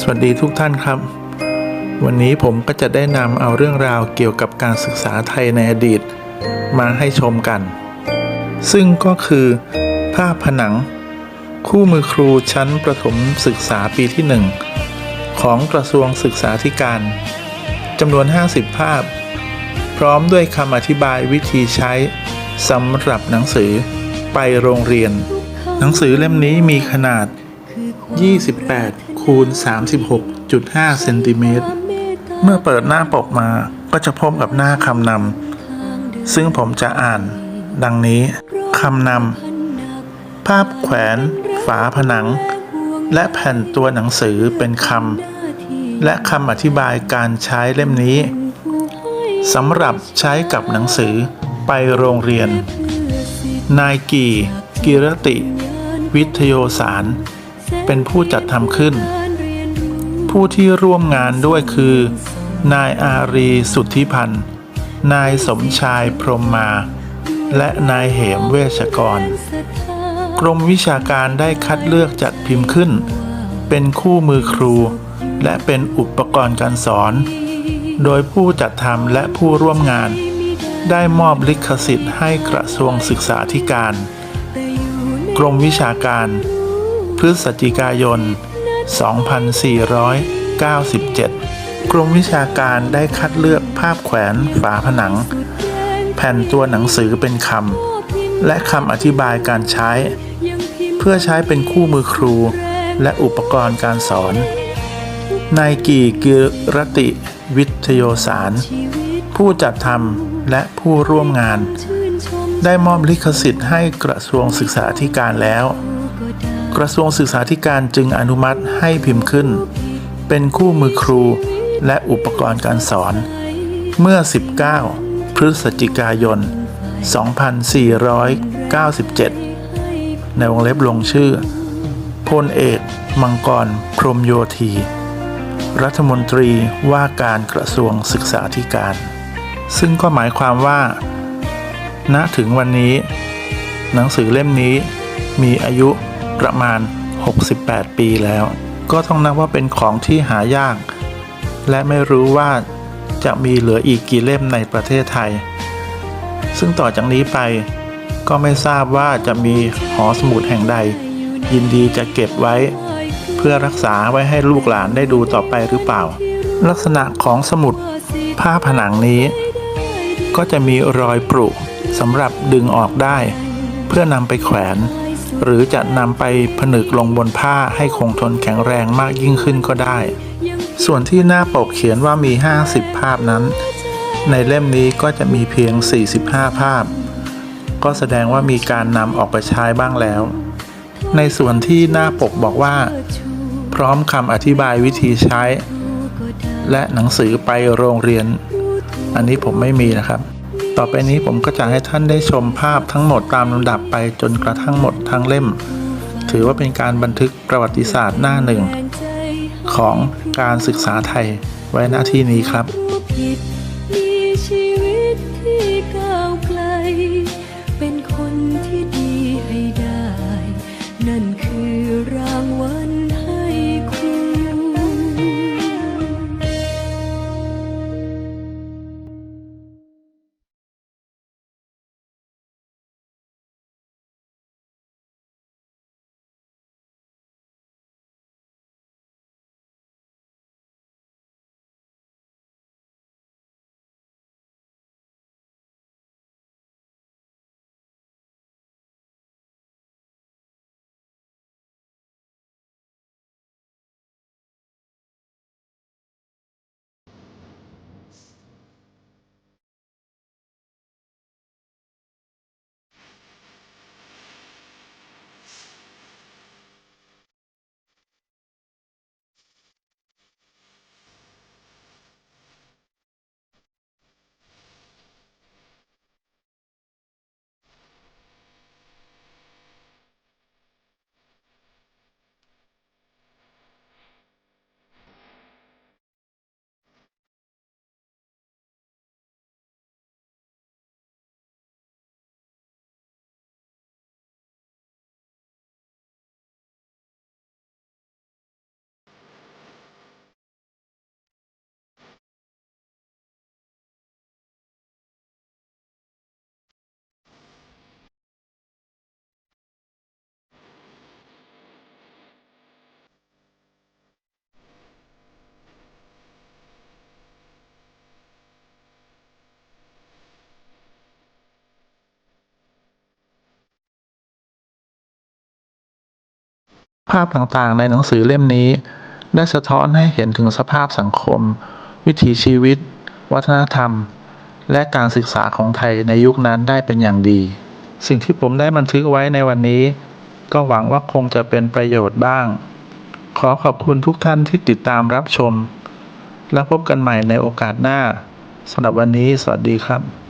สวัสดีทุกท่านครับ วันนี้ผมก็จะได้นำเอาเรื่องราวเกี่ยวกับการศึกษาไทยในอดีต มาให้ชมกัน ซึ่งก็คือ ภาพผนัง คู่มือครูชั้นประถมศึกษาปีที่ 1 ของกระทรวงศึกษาธิการจำนวน 50 ภาพ พร้อมด้วยคำอธิบายวิธีใช้สำหรับหนังสือไปโรงเรียน หนังสือเล่มนี้มีขนาด 28 คูณ 36.5 เซนติเมตร เมื่อเปิดหน้าปกมาก็จะพบกับหน้าคำนำ ซึ่งผมจะอ่าน ดังนี้คำนำ ภาพแขวน ฝาผนัง และแผ่นตัวหนังสือเป็นคำ และคำอธิบายการใช้เล่มนี้สำหรับใช้กับหนังสือไปโรงเรียน นายกีกิรติ วิทยโยสาร เป็นผู้จัดทำขึ้น ผู้ที่ร่วมงานด้วยคือ นายอารีสุทธิพันธ์ นายสมชายพรมมา และนายเหมเวชกร กรมวิชาการได้คัดเลือกจัดพิมพ์ขึ้น เป็นคู่มือครู และเป็นอุปกรณ์การสอน โดยผู้จัดทำและผู้ร่วมงาน ได้มอบลิขสิทธิ์ให้กระทรวงศึกษาธิการ กรมวิชาการ พฤศจิกายน 2497 กรมวิชาการได้คัดเลือกภาพแขวนฝาผนัง แผ่นตัวหนังสือเป็นคำและคำอธิบายการใช้ เพื่อใช้เป็นคู่มือครู และอุปกรณ์การสอนนายกีกิรติวิทยโยสาร ผู้จัดทำและผู้ร่วมงาน ได้มอบลิขสิทธิ์ให้กระทรวงศึกษาธิการแล้ว กระทรวงศึกษาธิการจึงอนุมัติให้พิมพ์ขึ้น เป็นคู่มือครูและอุปกรณ์การสอน เมื่อ 19 พฤศจิกายน 2497 ในวงเล็บลงชื่อพลเอก มังกร พรมโยธี รัฐมนตรีว่าการกระทรวงศึกษาธิการ ซึ่งก็หมายความว่า ณถึงวันนี้ หนังสือเล่มนี้มีอายุ ประมาณ 68 ปีแล้ว ก็ต้องนับว่าเป็นของที่หายาก และไม่รู้ว่าจะมีเหลืออีกกี่เล่มในประเทศไทย ซึ่งต่อจากนี้ไปก็ไม่ทราบว่าจะมีหอสมุดแห่งใด ยินดีจะเก็บไว้ เพื่อรักษาไว้ให้ลูกหลานได้ดูต่อไปหรือเปล่า ลักษณะของสมุดผ้าผนังนี้ ก็จะมีรอยปรุสำหรับดึงออกได้ เพื่อนำไปแขวน หรือจะนำไปผนึกลงบนผ้าให้คงทนแข็งแรงมากยิ่งขึ้นก็ได้ ส่วนที่หน้าปกเขียนว่ามี 50 ภาพนั้น ในเล่มนี้ก็จะมีเพียง 45 ภาพ ก็แสดงว่ามีการนำออกไปใช้บ้างแล้ว ในส่วนที่หน้าปกบอกว่า พร้อมคำอธิบายวิธีใช้ และหนังสือไปโรงเรียน อันนี้ผมไม่มีนะครับ ต่อไปนี้ผมก็จะให้ท่านได้ชมภาพทั้งหมดตามลำดับไปจนกระทั่งหมดทั้งเล่ม ถือว่าเป็นการบันทึกประวัติศาสตร์หน้าหนึ่ง ของการศึกษาไทยไว้หน้าที่นี้ครับ ภาพต่างๆ ในหนังสือเล่มนี้ ได้สะท้อนให้เห็นถึงสภาพสังคม วิถีชีวิต วัฒนธรรม และการศึกษาของไทยในยุคนั้นได้เป็นอย่างดี สิ่งที่ผมได้บันทึกไว้ในวันนี้ ก็หวังว่าคงจะเป็นประโยชน์บ้าง ขอขอบคุณทุกท่านที่ติดตามรับชม แล้วพบกันใหม่ในโอกาสหน้าสำหรับวันนี้ สวัสดีครับ